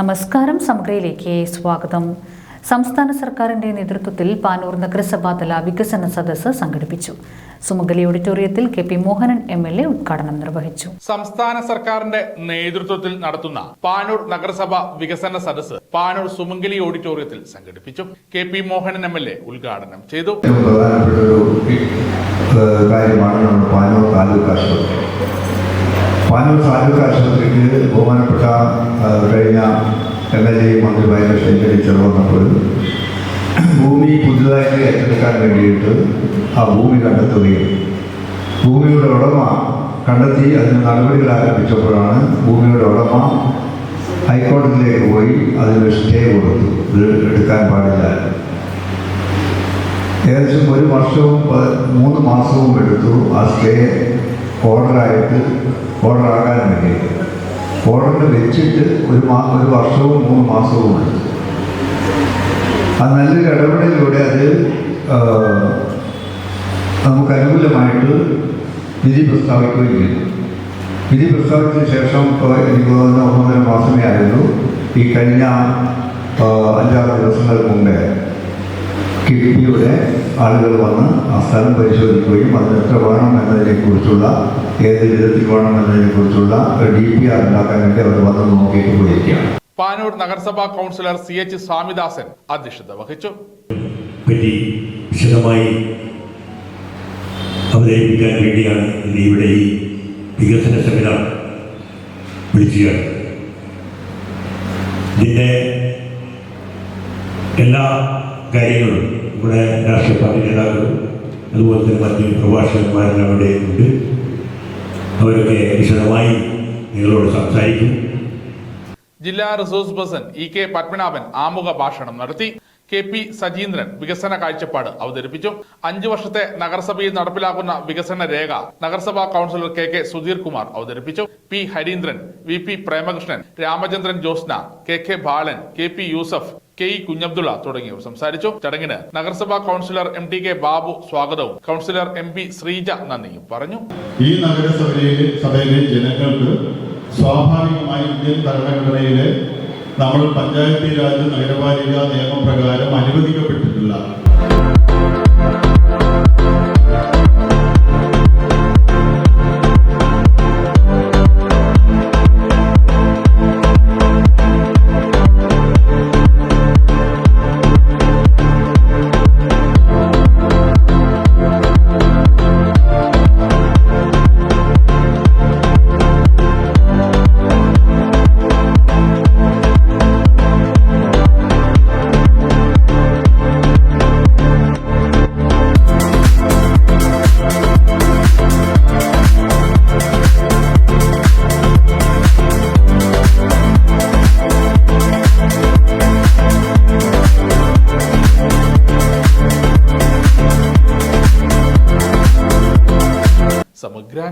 നമസ്കാരം സമഗ്രയിലേക്ക് സ്വാഗതം. സംസ്ഥാന സർക്കാരിന്റെ നേതൃത്വത്തിൽ പാനൂർ നഗരസഭാതല വികസന സദസ്സ് സംഘടിപ്പിച്ചു. സുമംഗലി ഓഡിറ്റോറിയത്തിൽ K P Mohanan M L A ഉദ്ഘാടനം നിർവഹിച്ചു. സംസ്ഥാന സർക്കാരിന്റെ നേതൃത്വത്തിൽ നടത്തുന്ന പാനൂർ നഗരസഭ വികസന സദസ്സ് പാനൂർ സുമംഗലി ഓഡിറ്റോറിയത്തിൽ സംഘടിപ്പിച്ചു. K P Mohanan M L A ഉദ്ഘാടനം ചെയ്തു. പ്രധാനപ്പെട്ട ഒരു കാര്യമാണ് നമ്മുടെ പാനൂർ താലൂക്ക് ആശുപത്രി. പാനൂർ താലൂക്ക് ആശുപത്രിക്ക് ബഹുമാനപ്പെട്ട കഴിഞ്ഞ എം എൽ എ മന്ത്രിമാരെ ക്ഷണിച്ചത് വന്നപ്പോൾ ഭൂമി പുതുതായിട്ട് ഏറ്റെടുക്കാൻ വേണ്ടിയിട്ട് ആ ഭൂമി കണ്ടെത്തുകയും ഭൂമിയുടെ ഉടമ കണ്ടെത്തി അതിന് നടപടികൾ ആരംഭിച്ചപ്പോഴാണ് ഭൂമിയുടെ ഉടമ ഹൈക്കോടതിയിലേക്ക് പോയി അതിന് സ്റ്റേ കൊടുത്തു. എടുക്കാൻ പാടില്ല. ഏകദേശം ഒരു വർഷവും മൂന്ന് മാസവും എടുത്തു ആ സ്റ്റേ ഓർഡറായിട്ട് ഓർഡറാകാൻ വേണ്ടി ഓർഡറിന് വെച്ചിട്ട് ഒരു മാ ഒരു വർഷവും മൂന്ന് മാസവും എടുത്തു ആ നല്ലൊരു ഇടപെടലിലൂടെ അത് നമുക്ക് അനുകൂലമായിട്ട് വിധി പ്രസ്താവിക്കുകയും ചെയ്തു. വിധി പ്രസ്താവിച്ചതിന് ശേഷം ഇപ്പോൾ എനിക്ക് തോന്നുന്ന ഒന്നൊന്നര മാസമേ ആയിരുന്നു ഈ കഴിഞ്ഞ അഞ്ചാറ് ദിവസങ്ങൾക്ക് മുമ്പേ കിഫ്ബിയുടെ ആളുകൾ വന്ന് ആ സ്ഥലം പരിശോധിക്കുകയും അതിന് എത്ര വേണം എന്നതിനെക്കുറിച്ചുള്ള ഏത് വിധത്തിൽ വേണം എന്നതിനെക്കുറിച്ചുള്ള ഡി പി ആർ ഉണ്ടാക്കാൻ വേണ്ടി അവർ വന്ന് നോക്കിയിട്ട് പോയിരിക്കുകയാണ്. പാനൂർ നഗരസഭാ കൗൺസിലർ സി എച്ച് സ്വാമിദാസൻ അധ്യക്ഷത വഹിച്ചു. പറ്റി വിശദമായി അവതരിപ്പിക്കാൻ വേണ്ടിയാണ് ഇന്ന് ഇവിടെ ഈ വികസന സെമിനാർ വിളിച്ചത്. ഇതിന്റെ എല്ലാ കാര്യങ്ങളും ഇവിടെ രാഷ്ട്രീയ പാർട്ടി നേതാക്കളും അതുപോലെ തന്നെ മറ്റ് പ്രഭാഷകന്മാരെല്ലാം അവിടെ ഉണ്ട്. അവരൊക്കെ വിശദമായി നിങ്ങളോട് സംസാരിക്കും. ജില്ലാ resource person E K Padmanabhan ആമുഖ ഭാഷണം നടത്തി. കെ പി സജീന്ദ്രൻ വികസന കാഴ്ചപ്പാട് അവതരിപ്പിച്ചു. അഞ്ചു വർഷത്തെ നഗരസഭയിൽ നടപ്പിലാക്കുന്ന വികസന രേഖ നഗരസഭാ councillor K K Sudheer Kumar അവതരിപ്പിച്ചു. P Hareendran V P Premakrishnan Ramachandran Josna K K Balan K P Yusuf K E Kunhabdulla തുടങ്ങിയവർ സംസാരിച്ചു. ചടങ്ങിന് നഗരസഭാ councillor M T K Babu സ്വാഗതവും കൗൺസിലർ എം പി ശ്രീജ നന്ദിയും പറഞ്ഞു. ഈ നഗരസഭയിലെ സഭയിലെ ജനങ്ങൾക്ക് സ്വാഭാവികമായി ഇന്ത്യൻ ഭരണഘടനയിലെ നമ്മൾ പഞ്ചായത്തി രാജ് നഗരപാലിക നിയമപ്രകാരം അനുവദിക്കപ്പെട്ടിട്ടുള്ള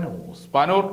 സമഗ്ര ന്യൂസ് പാനൂർ